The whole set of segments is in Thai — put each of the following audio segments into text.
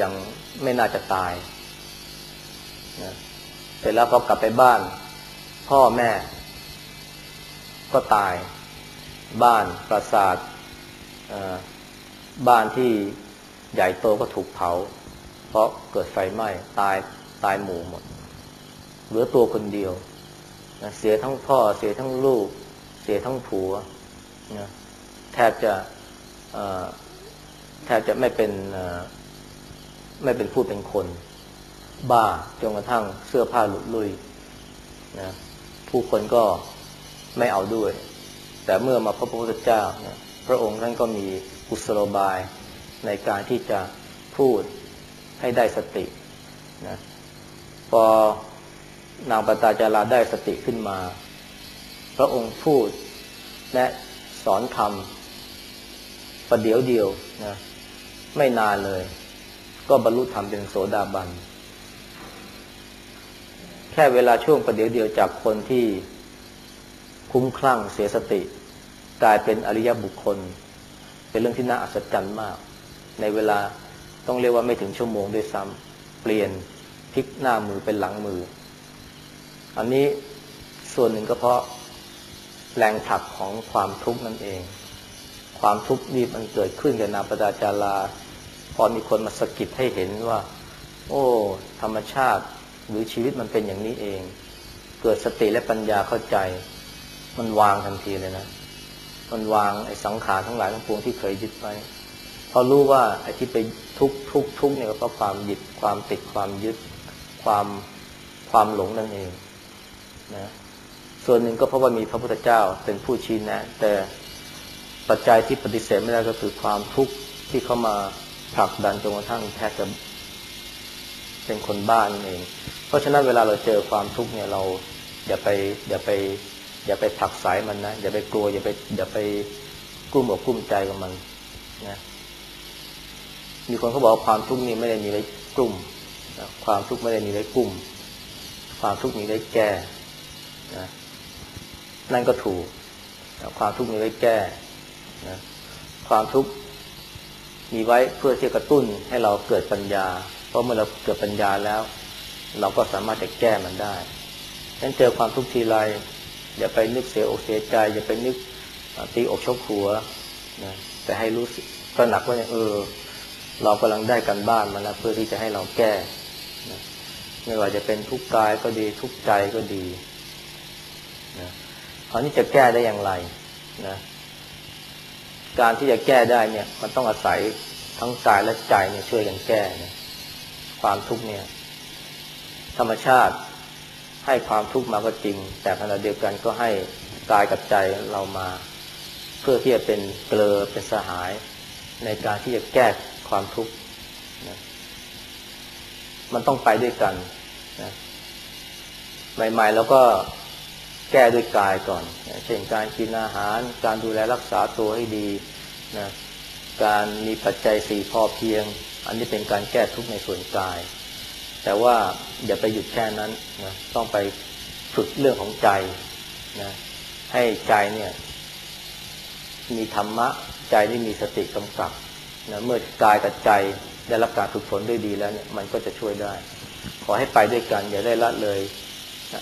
ยังไม่น่าจะตายนะเสร็จแล้วพอกลับไปบ้าน พ่อแม่ ก็ตาย บ้านปราสาทบ้านที่ใหญ่โตก็ถูกเผา เพราะเกิดไฟไหม้ตายตายหมู่หมด เหลือตัวคนเดียวนะเสียทั้งพ่อ เสียทั้งลูก เสียทั้งผัวนะแทบจะแทบจะไม่เป็น ไม่เป็นผู้เป็นคน บ้าจนกระทั่งเสื้อผ้าหลุดลุยนะผู้คนก็ไม่เอาด้วย แต่เมื่อมาพระพุทธเจ้านะพระองค์ท่านก็มีกุศโลบายในการที่จะพูดให้ได้สตินะพอนางปตาจาราได้สติขึ้นมา พระองค์พูดและสอนธรรมประเดี๋ยวเดียวนะไม่นานเลย ก็บรรลุธรรมเป็นโสดาบัน แค่เวลาช่วงประเดี๋ยวเดียวจากคนที่คุ้มคลั่งเสียสติ กลายเป็นอริยบุคคล เป็นเรื่องที่น่าอัศจรรย์มาก ในเวลาต้องเรียกว่าไม่ถึงชั่วโมงด้วยซ้ำเปลี่ยนพลิกหน้ามือเป็นหลังมือ อันนี้ส่วนหนึ่งก็เพราะแรงถักของความทุกข์นั่นเอง ความทุกข์นี่มันเกิดขึ้นกับนาปดาจารา พอมีคนมาสกิดให้เห็นว่า โอ้ ธรรมชาติหรือชีวิตมันเป็นอย่างนี้เอง เกิดสติและปัญญาเข้าใจ มันวางทันทีเลยนะ มันวางไอ้สังขารทั้งหลายทั้งปวงที่เคยยึดไว้พอรู้ว่าไอ้ที่ไปทุกทุกทุกเนี่ยก็เพราะความยึดความติดความยึดความความหลงนั่นเองนะส่วนหนึ่งก็เพราะว่ามีพระพุทธเจ้าเป็นผู้ชี้แนะ แต่ปัจจัยที่ปฏิเสธไม่ได้ก็คือความทุกข์ที่เข้ามา ผลักดันจนกระทั่งแทบจะเป็นคนบ้านเอง เพราะฉะนั้นเวลาเราเจอความทุกข์เนี่ยเราอย่าไปอย่าไป อย่าไปผลักสายมันนะอย่าไปกลัวอย่าไปอย่าไปกุ้มอกกุ้มใจกับมันนะมีคนเขาบอกความทุกข์นี่ไม่ได้มีไว้กลุ่มนะความทุกข์ไม่ได้มีไว้กลุ่ม ความทุกข์มีไว้แก้นะนั่นก็ถูก ความทุกข์มีไว้แก้นะความทุกข์ มีไว้เพื่อที่กระตุ้นให้เราเกิดปัญญา เพราะเมื่อเราเกิดปัญญาแล้ว เราก็สามารถจะแก้มันได้ฉะนั้นเจอความทุกข์ทีไรอย่าไปนึกเสียอกเสียใจ อย่าไปนึกตีอกชกหัวนะแต่ให้รู้สึกตระหนักว่าเออ เรากำลังได้กันบ้านมาแล้วเพื่อที่จะให้เราแก้นะไม่ว่าจะเป็นทุกข์กายก็ดีทุกข์ใจก็ดีนะคราวนี้จะแก้ได้อย่างไรนะ การที่จะแก้ได้เนี่ย มันต้องอาศัยทั้งกายและใจเนี่ยช่วยกันแก้นะความทุกข์เนี่ย ธรรมชาติให้ความทุกข์มาก็จริง แต่ขณะเดียวกันก็ให้กายกับใจเรามา เพื่อที่จะเป็นเกลอเป็นสหาย ในการที่จะแก้ความทุกข์นะมันต้องไปด้วยกันนะใหม่ๆแล้วก็ แก้ด้วยกายก่อน เช่นการกินอาหาร การดูแลรักษาตัวให้ดีนะการมีปัจจัยสี่พอเพียง อันนี้เป็นการแก้ทุกข์ในส่วนกาย แต่ว่าอย่าไปหยุดแค่นั้นนะต้องไปฝึกเรื่องของใจนะให้ใจเนี่ยมีธรรมะใจที่มีสติกำกับนะเมื่อกายกับใจได้รับการฝึกฝนด้วยดีแล้วเนี่ยมันก็จะช่วยได้ ขอให้ไปด้วยกันอย่าได้ละเลย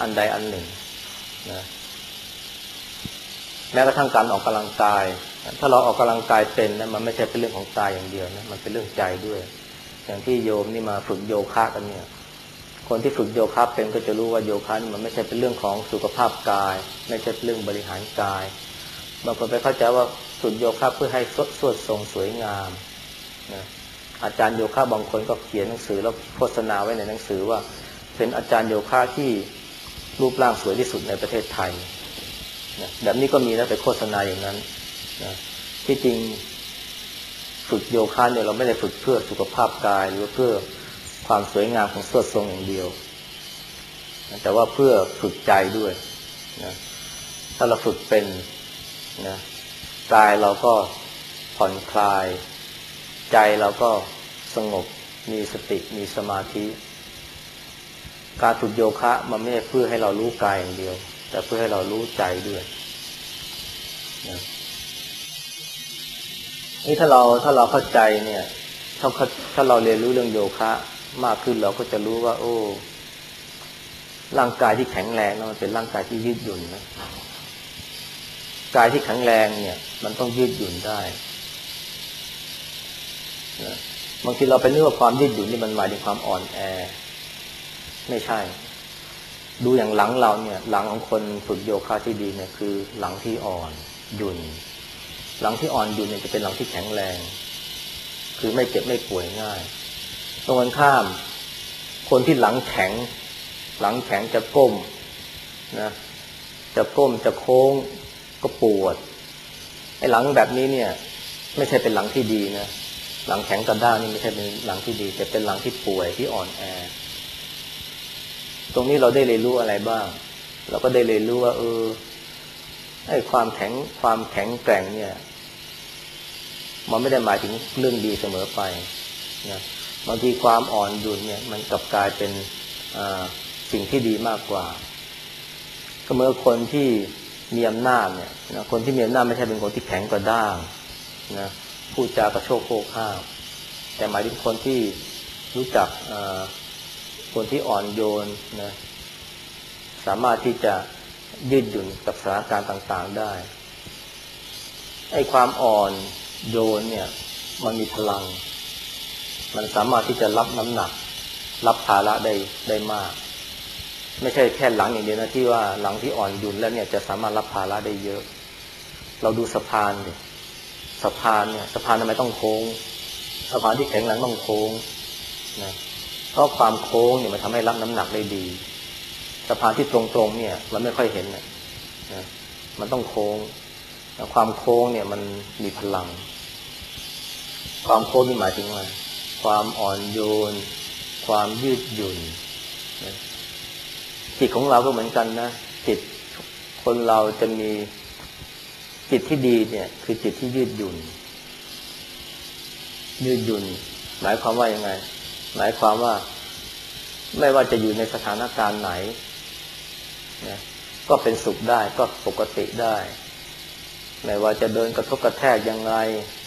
อันใดอันหนึ่ง นะแม้กระทั่งการออกกำลังกาย ถ้าเราออกกำลังกายเป็นนะมันไม่ใช่เป็นเรื่องของกายอย่างเดียวนะมันเป็นเรื่องใจด้วย อย่างที่โยมนี่มาฝึกโยคะกันเนี่ย คนที่ฝึกโยคะเป็นก็จะรู้ว่าโยคะนี่มันไม่ใช่เป็นเรื่องของสุขภาพกาย ไม่ใช่เรื่องบริหารกายบางคนไปเข้าใจว่าฝึกโยคะเพื่อให้สดสวดทรงสวยงามนะอาจารย์โยคะบางคนก็เขียนหนังสือแล้วโฆษณาไว้ในหนังสือว่า เป็นอาจารย์โยคะที่ รูปร่างสวยที่สุดในประเทศไทยนะแบบนี้ก็มีนะไปโฆษณาอย่างนั้นนะที่จริงฝึกโยคะเนี่ยเราไม่ได้ฝึกเพื่อสุขภาพกาย หรือเพื่อความสวยงามของเสื้อทรงอย่างเดียวนะแต่ว่าเพื่อฝึกใจด้วยนะถ้าเราฝึกเป็นนะกายเราก็ผ่อนคลาย ใจเราก็สงบมีสติมีสมาธิ การฝึกโยคะมันไม่ใช่เพื่อให้เรารู้กายอย่างเดียว แต่เพื่อให้เรารู้ใจด้วยนะนี่ถ้าเราถ้าเราเข้าใจเนี่ยถ้าถ้าเราเรียนรู้เรื่องโยคะมากขึ้นเราก็จะรู้ว่า โอ้ร่างกายที่แข็งแรงนะมันเป็นร่างกายที่ยืดหยุ่นนะกายที่แข็งแรงเนี่ย มันต้องยืดหยุ่นได้นะบางทีเราไปนึกว่าความยืดหยุ่นนี่มันหมายถึงความอ่อนแอ ไม่ใช่ ดูอย่างหลังเราเนี่ย หลังของคนฝึกโยคะที่ดีเนี่ยคือหลังที่อ่อนหยุ่นหลังที่อ่อนหยุ่นเนี่ยจะเป็นหลังที่แข็งแรง คือไม่เจ็บไม่ป่วยง่าย ตรงกันข้าม คนที่หลังแข็ง หลังแข็งจะก้มนะจะก้มจะโค้งก็ปวดไอ้หลังแบบนี้เนี่ย ไม่ใช่เป็นหลังที่ดีนะหลังแข็งกระด้างนี่ไม่ใช่เป็นหลังที่ดี แต่เป็นหลังที่ป่วยที่อ่อนแอ ตรงนี้เราได้เรียนรู้อะไรบ้าง เราก็ได้เรียนรู้ว่า เออไอ้ความแข็งความแข็งแกร่งเนี่ย มันไม่ได้หมายถึงเรื่องดีเสมอไปนะบางทีความอ่อนหยุ่นเนี่ย มันกลับกลายเป็นสิ่งที่ดีมากกว่า ก็เมื่อคนที่มีอำนาจเนี่ยนะคนที่มีอำนาจไม่ใช่เป็นคนที่แข็งกระด้างนะพูดจากระโชกโคกข้าวแต่หมายถึงคนที่รู้จัก คนที่อ่อนโยนนะสามารถที่จะยืดหยุ่นกับสถานการณ์ต่าง ๆได้ไอ้ความอ่อนโยนเนี่ย มันมีพลัง มันสามารถที่จะรับน้ำหนัก รับภาระได้ได้มาก ไม่ใช่แค่หลังอย่างเดียวนะที่ว่าหลังที่อ่อนยุนแล้วเนี่ยจะสามารถรับภาระได้เยอะ เราดูสะพานเนี่ยสะพานเนี่ยสะพานทำไมต้องโค้งสะพานที่แข็งแรงต้องโค้งนะ เพราะความโค้งเนี่ยมันทำให้รับน้ำหนักได้ดีสะพานที่ตรงๆเนี่ยเราไม่ค่อยเห็นนะมันต้องโค้งความโค้งเนี่ยมันมีพลัง ความโค้งนี่หมายถึงอะไรความอ่อนโยน ความยืดหยุ่นจิตของเราก็เหมือนกันนะจิตคนเราจะมีจิตที่ดีเนี่ย คือจิตที่ยืดหยุ่นยืดหยุ่นหมายความว่ายังไง หมายความว่าไม่ว่าจะอยู่ในสถานการณ์ไหนนะก็เป็นสุขได้ก็ปกติได้ ไม่ว่าจะเดินกระทบกระแทกยังไง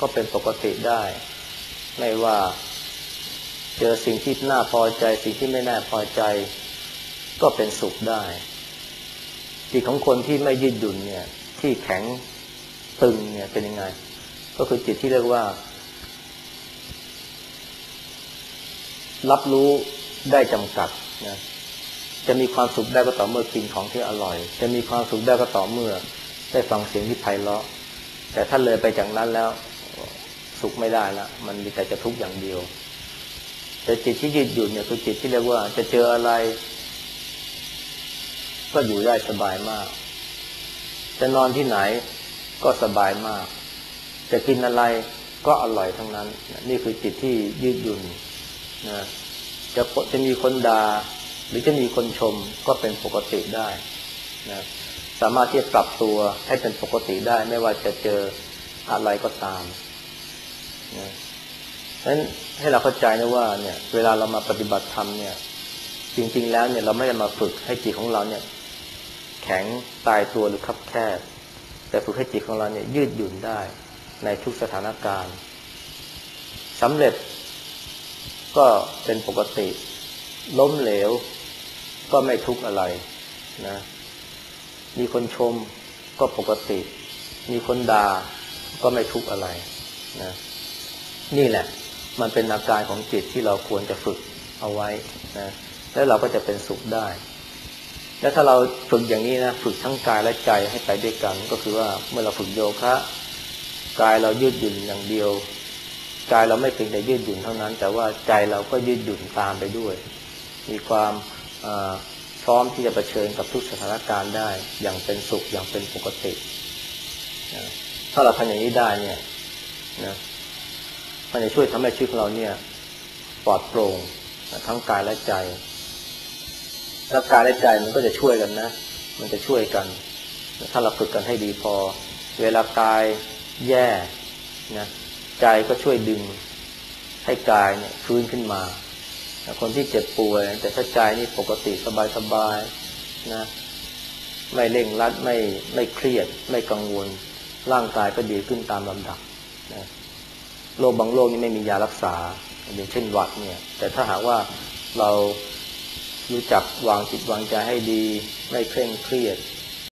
ก็เป็นปกติได้ ไม่ว่าเจอสิ่งที่น่าพอใจ สิ่งที่ไม่น่าพอใจ ก็เป็นสุขได้จิตของคนที่ไม่ยืดหยุ่นเนี่ย ที่แข็งตึงเนี่ยเป็นยังไง ก็คือจิตที่เรียกว่า รับรู้ได้จำกัดนะจะมีความสุขได้ก็ต่อเมื่อกินของที่อร่อย จะมีความสุขได้ก็ต่อเมื่อ ได้ฟังเสียงที่ไพเราะ แต่ถ้าเลยไปจากนั้นแล้วสุขไม่ได้ละมันมีแต่จะทุกข์อย่างเดียว แต่จิตที่ยืดหยุ่นเนี่ยคือจิตที่เรียกว่า จะเจออะไร ก็อยู่ได้สบายมาก จะนอนที่ไหนก็สบายมาก จะกินอะไรก็อร่อยทั้งนั้น นี่คือจิตที่ยืดหยุ่น นะจะจะมีคนดา่าหรือจะมีคนชมก็เป็นปกติได้นะสามารถที่จะปรับตัวให้เป็นปกติได้ ไม่ว่าจะเจออะไรก็ตามนะฉะนั้นให้เราเข้าใจนะว่าเนี่ย เวลาเรามาปฏิบัติธรรมเนี่ย จริง ๆ แล้วเนี่ยเราไม่ได้มาฝึกให้จิตของเราเนี่ย แข็งตายตัวหรือคับแคบแต่ฝึกให้จิตของเราเนี่ยยืดหยุ่นได้ในทุกสถานการณ์สำเร็จ ก็เป็นปกติ ล้มเหลว ก็ไม่ทุกข์อะไรนะ มีคนชมก็ปกติ มีคนด่าก็ไม่ทุกข์อะไรนะนี่แหละ มันเป็นอาการของจิตที่เราควรจะฝึกเอาไว้นะแล้วเราก็จะเป็นสุขได้ แล้วถ้าเราฝึกอย่างนี้นะฝึกทั้งกายและใจให้ไปด้วยกัน ก็คือว่าเมื่อเราฝึกโยคะกายเรายืดหยุ่นอย่างเดียว กายเราไม่เพียงแต่ยืดหยุ่นเท่านั้น แต่ว่าใจเราก็ยืดหยุ่นตามไปด้วย มีความพร้อมที่จะะเผชิญกับทุกสถานการณ์ได้ อย่างเป็นสุขอย่างเป็นปกติ ถ้าเราทำอย่างนี้ได้เนี่ยนะมันจะช่วยทำให้ชีวิตเราเนี่ยปลอดโปร่งทั้งกายและใจแล้วกายและใจมันก็จะช่วยกันนะ มันจะช่วยกัน ถ้าเราฝึกกันให้ดีพอ เวลากายแย่นะ ใจก็ช่วยดึงให้กายเนี่ยฟื้นขึ้นมาคนที่เจ็บป่วย แต่ถ้าใจนี่ปกติสบายๆนะไม่เร่งรัดไม่ไม่เครียด ไม่กังวล ร่างกายก็ดีขึ้นตามลำดับนะโรคบางโรคนี่ไม่มียารักษาอย่างเช่นหวัดเนี่ย แต่ถ้าหากว่าเรารู้จักวางจิตวางใจให้ดี ไม่เคร่งเครียด